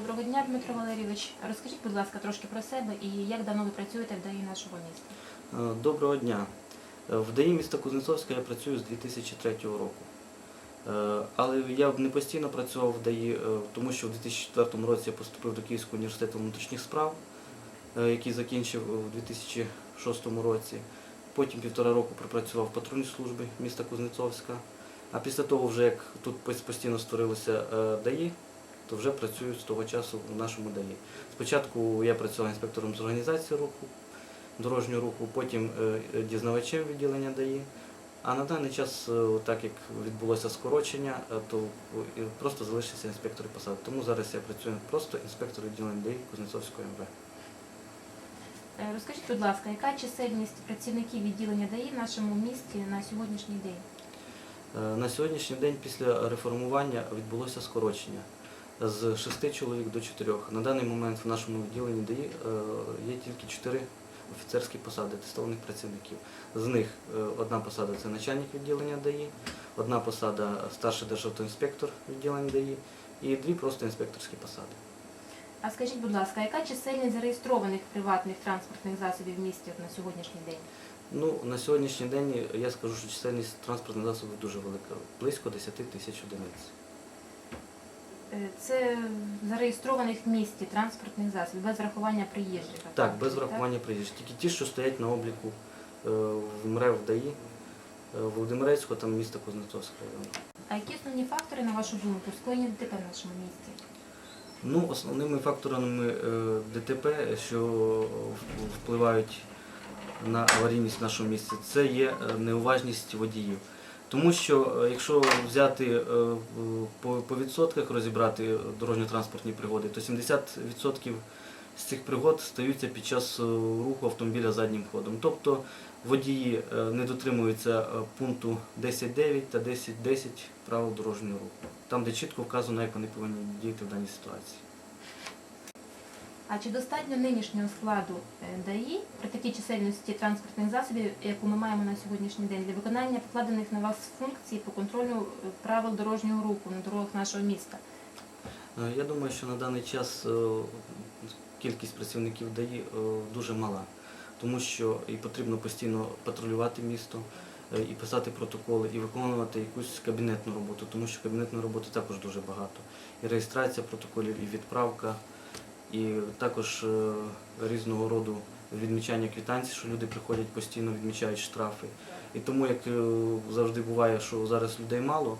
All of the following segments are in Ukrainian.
Доброго дня, Дмитро Валерійович. Розкажіть, будь ласка, трошки про себе і як давно ви працюєте в ДАІ нашого міста? Е, Доброго дня. Е, В ДАІ міста Кузнецовська я працюю з 2003 року. Е, Але я не постійно працював в ДАІ, тому що в 2004 році я поступив до Київського університету внутрішніх справ, який закінчив у 2006 році. Потім півтора року пропрацював в патрульній службі міста Кузнецовська. А після того, вже як тут постійно створилося ДАІ, то вже працюю з того часу в нашому ДАІ. Спочатку я працював інспектором з організації руху, дорожнього руху, потім е, е, дізнавачем відділення ДАІ. А на даний час, е, так як відбулося скорочення, то просто залишився інспектор посади. Тому зараз я працюю просто інспектор відділення ДАІ Кузнецовської МВ. Розкажіть, будь ласка, яка чисельність працівників відділення ДАІ в нашому місті на сьогоднішній день? На сьогоднішній день після реформування відбулося скорочення з 6 чоловік до 4. На даний момент в нашому відділенні ДАІ е, є тільки 4 офіцерські посади тестованих працівників. З них е, одна посада це начальник відділення ДАІ, одна посада старший державтоінспектор відділення ДАІ і дві просто інспекторські посади. А скажіть, будь ласка, яка чисельність зареєстрованих приватних транспортних засобів в місті на сьогоднішній день? Ну, на сьогоднішній день я скажу, що чисельність транспортних засобів дуже велика, близько 10 тисяч одиниць. Е, Це зареєстрованих в місті транспортних засобів без врахування приїжджих. Так, без врахування приїжджих. Тільки ті, що стоять на обліку е, в МРЕВ ДАІ, е, Володимирецького, там міста Кузнецовського району. А які основні фактори, на вашу думку, скоєння ДТП в нашому місті? Ну, основними факторами ДТП, що впливають на аварійність в нашому місті, це є неуважність водіїв. Тому що е, якщо взяти е, по, відсотках розібрати дорожньо-транспортні пригоди, то 70% з цих пригод стаються під час е, руху автомобіля заднім ходом. Тобто водії не дотримуються пункту 10.9 та 10.10 правил дорожнього руху, там де чітко вказано, як вони повинні діяти в даній ситуації. А чи достатньо нинішнього складу е, ДАІ при такій чисельності транспортних засобів, яку ми маємо на сьогоднішній день, для виконання покладених на вас функцій по контролю е, правил дорожнього руху на дорогах нашого міста? Е, Я думаю, що на даний час кількість працівників ДАІ дуже мала, тому що і потрібно постійно патрулювати місто, і писати протоколи, і виконувати якусь кабінетну роботу, тому що кабінетної роботи також дуже багато. І реєстрація протоколів, і відправка, і також е, різного роду відмічання квитанцій, що люди приходять постійно, відмічають штрафи. І тому, як е, завжди буває, що зараз людей мало,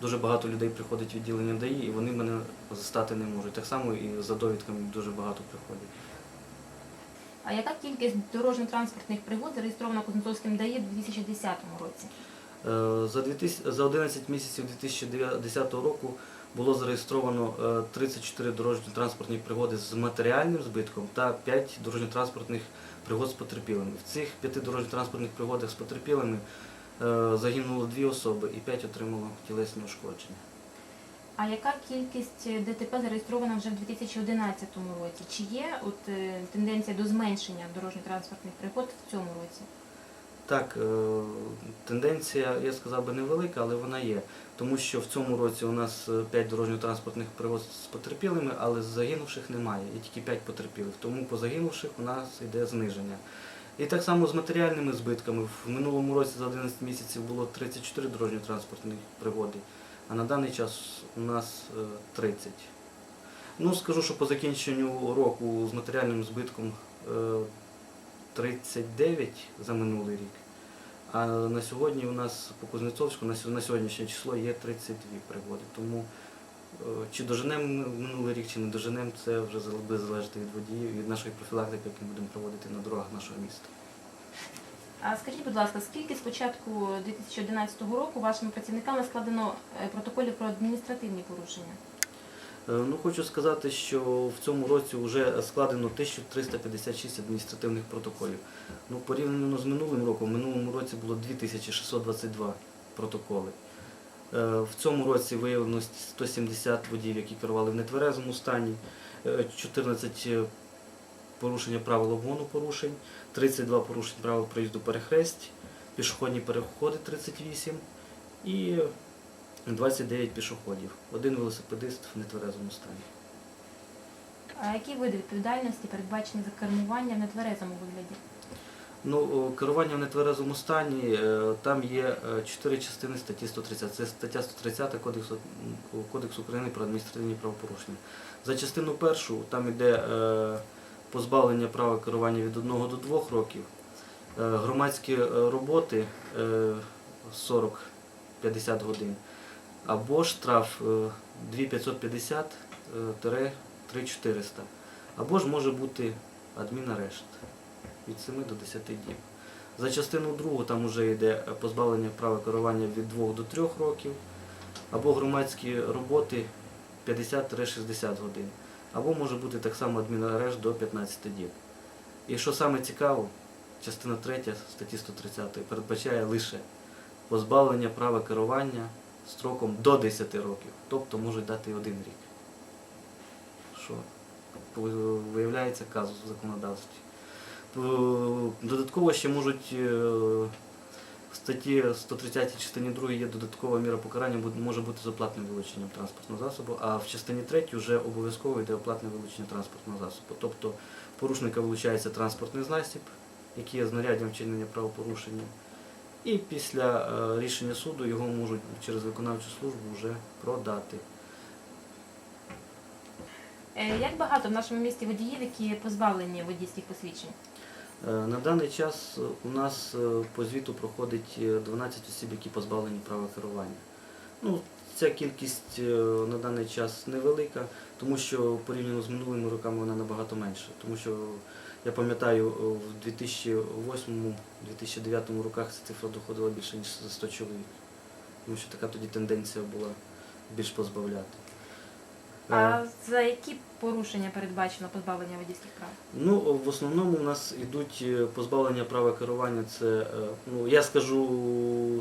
дуже багато людей приходить в відділення ДАІ, і вони мене застати не можуть. Так само і за довідками дуже багато приходять. А яка кількість дорожньо-транспортних пригод зареєстрована Кузнецовським ДАІ в 2010 році? Е, За 2000 за 11 місяців 2010 року було зареєстровано е, 34 дорожньо-транспортні пригоди з матеріальним збитком та 5 дорожньо-транспортних пригод з потерпілими. В цих 5 дорожньо-транспортних пригодах з потерпілими е, загинуло 2 особи і 5 отримало тілесні ушкодження. А яка кількість е, ДТП зареєстрована вже в 2011 році? Чи є от е, тенденція до зменшення дорожньо-транспортних пригод в цьому році? Так, е, тенденція, я сказав би, невелика, але вона є. Тому що в цьому році у нас 5 дорожньо-транспортних пригод з потерпілими, але загинувших немає, і тільки 5 потерпілих. Тому по загинувших у нас йде зниження. І так само з матеріальними збитками. В минулому році за 11 місяців було 34 дорожньо-транспортних пригоди, а на даний час у нас е, 30. Ну, скажу, що по закінченню року з матеріальним збитком е, 39 за минулий рік. А на сьогодні у нас по Кузнецовську на сьо- сьогоднішнє число є 32 пригоди. Тому е, чи доженемо ми минулий рік, чи не доженемо, це вже зал- буде залежати від водіїв, від нашої профілактики, яку ми будемо проводити на дорогах нашого міста. А скажіть, будь ласка, скільки з початку 2011 року вашими працівниками складено е, протоколів про адміністративні порушення? Е, Ну, хочу сказати, що в цьому році вже складено 1356 адміністративних протоколів. Ну, порівняно з минулим роком, в минулому році було 2622 протоколи. Е, В цьому році виявлено 170 водіїв, які керували в нетверезому стані, е, 14 порушення правил обгону порушень, 32 порушень правил проїзду перехресть, пішохідні переходи 38 і 29 пішоходів, один велосипедист в нетверезому стані. А які види відповідальності передбачені за кермування в нетверезому вигляді? Ну, керування в нетверезому стані, е, там є е, чотири частини статті 130. Це стаття 130 Кодексу, Кодексу України про адміністративні правопорушення. За частину першу там йде е, позбавлення права керування від 1 до 2 років, громадські роботи е, 40-50 годин, або штраф е, 2550 е, 3400, або ж може бути адмінарешт від 7 до 10 діб. За частину другу там вже йде позбавлення права керування від 2 до 3 років, або громадські роботи 50-60 годин, або може бути так само адмінарешт до 15 діб. І що саме цікаво, частина 3 статті 130 передбачає лише позбавлення права керування строком до 10 років, тобто можуть дати один рік. Що виявляється казус в законодавстві. Додатково ще можуть е, в статті 130 частині 2 є додаткова міра покарання, може бути з оплатним вилученням транспортного засобу, а в частині 3 вже обов'язково йде оплатне вилучення транспортного засобу. Тобто порушника вилучається транспортний засіб, який є знаряддям вчинення правопорушення, і після е, рішення суду його можуть через виконавчу службу вже продати. Е, Як багато в нашому місті водіїв, які позбавлені водійських посвідчень? Е, На даний час у нас по звіту проходить е, 12 осіб, які позбавлені права керування. Ну, ця кількість на даний час невелика, тому що порівняно з минулими роками вона набагато менша. Тому що я пам'ятаю, е, в 2008-2009 роках ця цифра доходила більше ніж за 100 чоловік. Тому що така тоді тенденція була більш позбавляти. Е, А за які порушення передбачено позбавлення водійських прав? Ну, в основному у нас йдуть е, позбавлення права керування. Це, е, ну, я скажу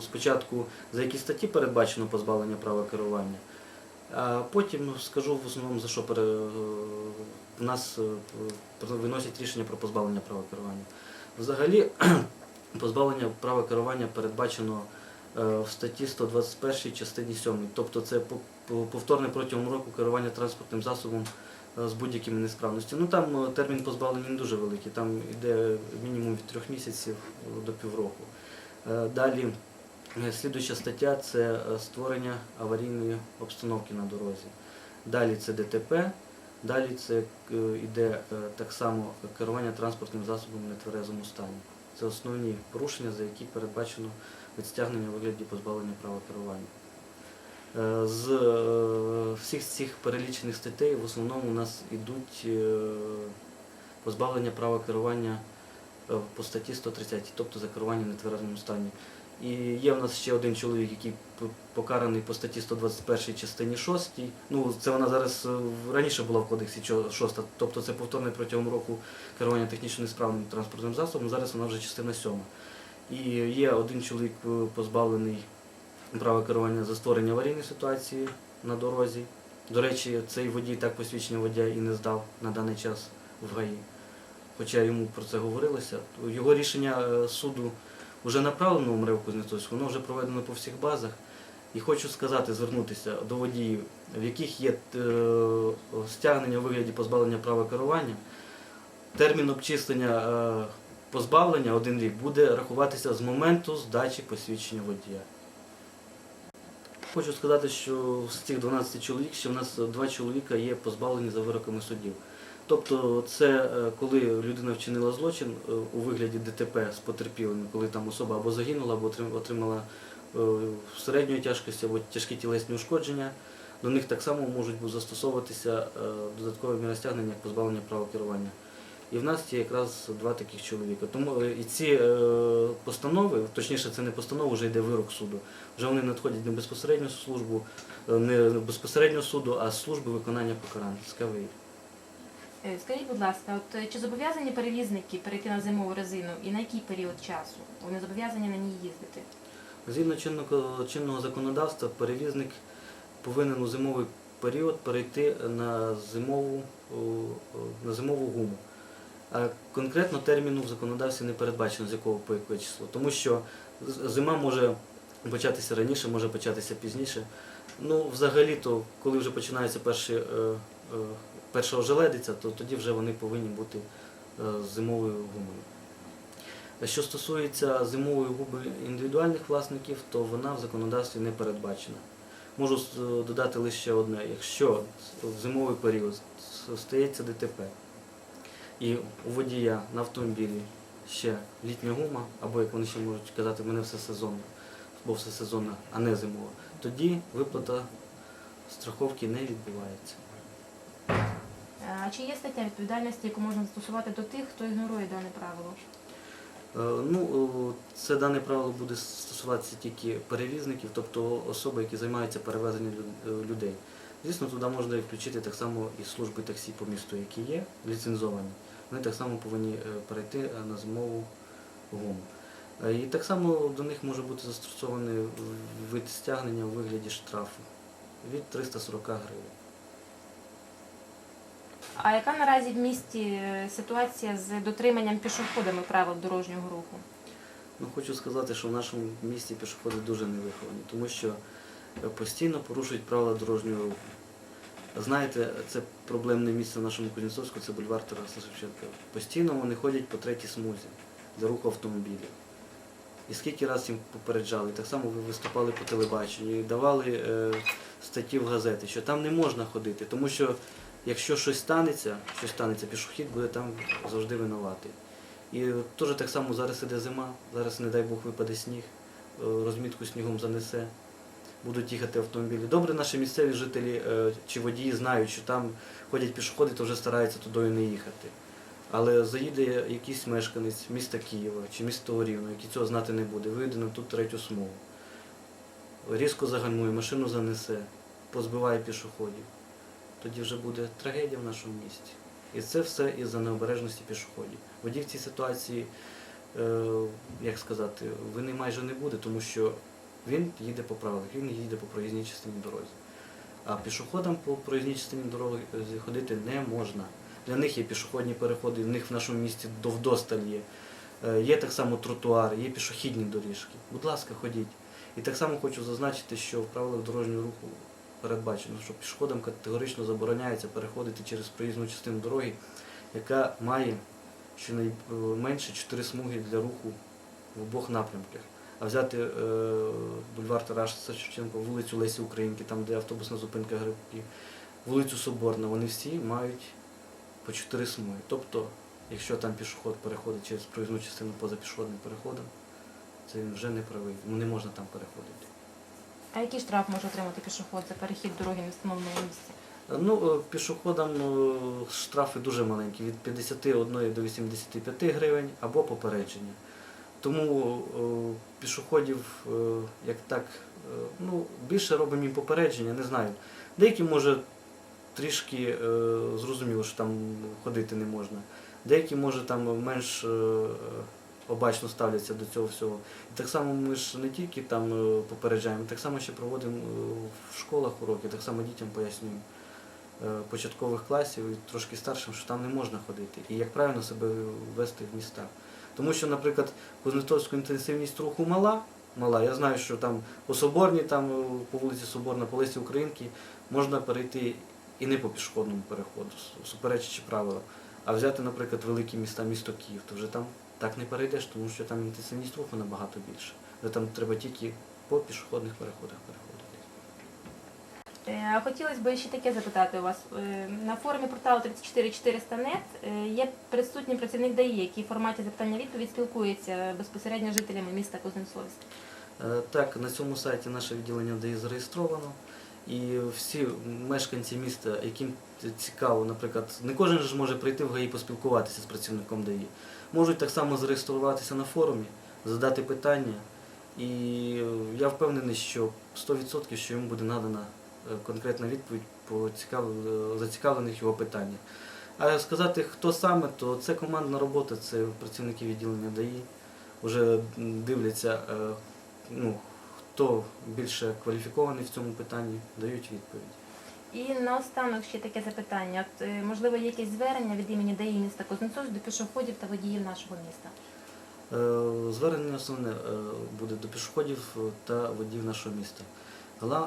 спочатку, за які статті передбачено позбавлення права керування, а потім скажу в основному, за що пере, в нас е, виносять рішення про позбавлення права керування. Взагалі, позбавлення права керування передбачено е, в статті 121 частині 7. Тобто це по- по- повторне протягом року керування транспортним засобом е, з будь-якими несправностями. Ну там термін позбавлення не дуже великий, там йде мінімум від трьох місяців до півроку. Далі слідуюча стаття це створення аварійної обстановки на дорозі. Далі це ДТП, далі це е, йде е, так само керування транспортним засобом в нетверезому стані. Це основні порушення, за які передбачено відстягнення вигляді позбавлення права керування. Е, З е, всіх цих перелічених статей в основному у нас йдуть е, позбавлення права керування е, по статті 130, тобто за керування в нетверезому стані. І є в нас ще один чоловік, який покараний по статті 121 частині 6. Ну, це вона зараз е, раніше була в кодексі 6, тобто це повторне протягом року керування технічно несправним транспортним засобом, зараз вона вже частина 7. І є один чоловік е, позбавлений права керування за створення аварійної ситуації на дорозі. До речі, цей водій так посвідчення водія і не здав на даний час в ГАІ. Хоча йому про це говорилося. Його рішення е, суду вже направлено в МРЕВ Кузнецовську, воно вже проведено по всіх базах. І хочу сказати, звернутися до водіїв, в яких є е, стягнення у вигляді позбавлення права керування. Термін обчислення е, позбавлення один рік буде рахуватися з моменту здачі посвідчення водія. Хочу сказати, що з цих 12 чоловік ще в нас два чоловіка є позбавлені за вироками судів. Тобто це е, коли людина вчинила злочин е, у вигляді ДТП з потерпілими, коли там особа або загинула, або отримала е, середньої тяжкості або тяжкі тілесні ушкодження, до них так само можуть застосовуватися додаткові міри стягнення як позбавлення права керування. І в нас є якраз два таких чоловіка. Тому і ці постанови, точніше, це не постанова, вже йде вирок суду. Вже вони надходять не безпосередньо службу, не безпосередньо суду, а служби виконання покарань з. Е, Скажіть, будь ласка, от е, чи зобов'язані перевізники перейти на зимову резину і на який період часу вони зобов'язані на ній їздити? Згідно чинного, чинного законодавства, перевізник повинен у зимовий період перейти на зимову, на зимову гуму. А конкретно терміну в законодавстві не передбачено, з якого по яке число. Тому що зима може початися раніше, може початися пізніше. Ну, взагалі-то, коли вже починаються перші е, е, перша ожеледиця, то тоді вже вони повинні бути е, з зимовою гумою. Що стосується зимової губи індивідуальних власників, то вона в законодавстві не передбачена. Можу додати лише одне: якщо в зимовий період стається ДТП і у водія на автомобілі ще літня гума, або як вони ще можуть казати, в мене все сезонно, бо все сезонно, а не зимова, тоді виплата страховки не відбувається. Е, А чи є стаття відповідальності, яку можна застосувати до тих, хто ігнорує дане правило? Е, Ну, це дане правило буде стосуватися тільки перевізників, тобто особи, які займаються перевезенням е, людей. Звісно, туди можна включити так само і служби таксі по місту, які є, ліцензовані. Вони так само повинні е, перейти е, на зимову гуму. Е, І так само до них може бути застосований вид стягнення у вигляді штрафу від 340 гривень. А яка наразі в місті е, ситуація з дотриманням пішоходами правил дорожнього руху? Ну, хочу сказати, що в нашому місті пішоходи дуже невиховані, тому що е, постійно порушують правила дорожнього руху. Знаєте, це проблемне місце в нашому Кузнєцовську, це бульвар Тараса Шевченка. Постійно вони ходять по третій смузі за руху автомобілів. І скільки разів їм попереджали, так само ви виступали по телебаченню і давали е, статті в газети, що там не можна ходити, тому що якщо щось станеться, щось станеться, пішохід буде там завжди винуватий. І теж так само зараз іде зима, зараз, не дай Бог, випаде сніг, е, розмітку снігом занесе, будуть їхати автомобілі. Добре, наші місцеві жителі е, чи водії знають, що там ходять пішоходи, то вже стараються туди не їхати. Але заїде якийсь мешканець міста Києва чи міста Рівно, який цього знати не буде, вийде на ту третю смугу, різко загальмує, машину занесе, позбиває пішоходів. Тоді вже буде трагедія в нашому місті. І це все із-за необережності пішоходів. Водій в цій ситуації, е, як сказати, вини майже не буде, тому що він їде по правилах, він їде по проїзній частині дорозі. А пішоходам по проїзній частині дороги е, ходити не можна. Для них є пішохідні переходи, в них в нашому місті довдосталь є. Е, Є так само тротуари, є пішохідні доріжки. Будь ласка, ходіть. І так само хочу зазначити, що в правилах дорожнього руху передбачено, що пішоходам категорично забороняється переходити через проїзну частину дороги, яка має щонайменше 4 смуги для руху в обох напрямках. А взяти е, бульвар Тараса Шевченка, вулицю Лесі Українки, там де автобусна зупинка Грибків, вулицю Соборна, вони всі мають по 4 смуги. Тобто, якщо там пішоход переходить через проїзну частину поза пішохідним переходом, це він вже не правий, не можна там переходити. А який штраф може отримати пішоход за перехід дороги в встановленому місці? Ну, е, пішоходам е, штрафи дуже маленькі, від 51 до 85 гривень або попередження. Тому е, пішоходів, е, як так, е, ну, більше робимо їм попередження, не знаю. Деякі, може, трішки е, зрозуміло, що там ходити не можна. Деякі, може, там менш е, обачно ставляться до цього всього. І так само ми ж не тільки там е, попереджаємо, так само ще проводимо е, в школах уроки, так само дітям пояснюємо е, початкових класів і трошки старшим, що там не можна ходити. І як правильно себе вести в містах. Тому що, наприклад, Кузнецовську інтенсивність руху мала, мала. Я знаю, що там по Соборній, там по вулиці Соборна, по Лесі Українки можна перейти і не по пішохідному переходу, суперечачи правила. А взяти, наприклад, великі міста, місто Київ, то вже там так не перейдеш, тому що там інтенсивність руху набагато більше. Вже там треба тільки по пішохідних переходах переходити. Е, хотілося б ще таке запитати у вас. Е, На форумі порталу 34400net е, є присутній працівник ДАІ, який в форматі запитання-відповідь спілкується безпосередньо з жителями міста Кузнецовськ. Так, на цьому сайті наше відділення ДАІ зареєстровано. І всі мешканці міста, яким цікаво, наприклад, не кожен ж може прийти в ГАІ поспілкуватися з працівником ДАІ. Можуть так само зареєструватися на форумі, задати питання. І я впевнений, що 100% що йому буде надана е, конкретна відповідь по е, зацікавлених його питаннях. А сказати, хто саме, то це командна робота, це працівники відділення ДАІ. Вже дивляться, е, ну, хто більше кваліфікований в цьому питанні, дають відповідь. І наостанок ще таке запитання. От, е, можливо, є якесь звернення від імені ДАІ міста Кузнецовськ до пішоходів та водіїв нашого міста. Е, Звернення основне е, буде до пішоходів та водіїв нашого міста.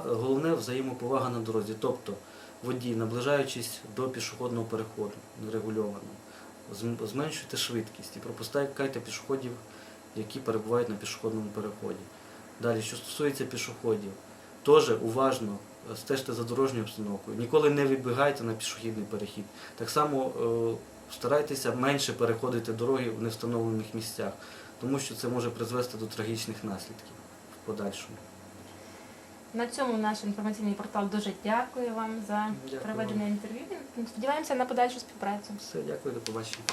Головне взаємоповага на дорозі. Тобто водій, наближаючись до пішохідного переходу нерегульованого, зм- зменшуйте швидкість і пропускайте пішоходів, які перебувають на пішохідному переході. Далі, що стосується пішоходів, теж уважно стежте за дорожньою обстановкою. Ніколи не вибігайте на пішохідний перехід. Так само е, старайтеся менше переходити дороги в невстановлених місцях, тому що це може призвести до трагічних наслідків в подальшому. На цьому наш інформаційний портал дуже дякує вам за Дякую проведене інтерв'ю. Сподіваємося на подальшу співпрацю. Все, дякую, до побачення.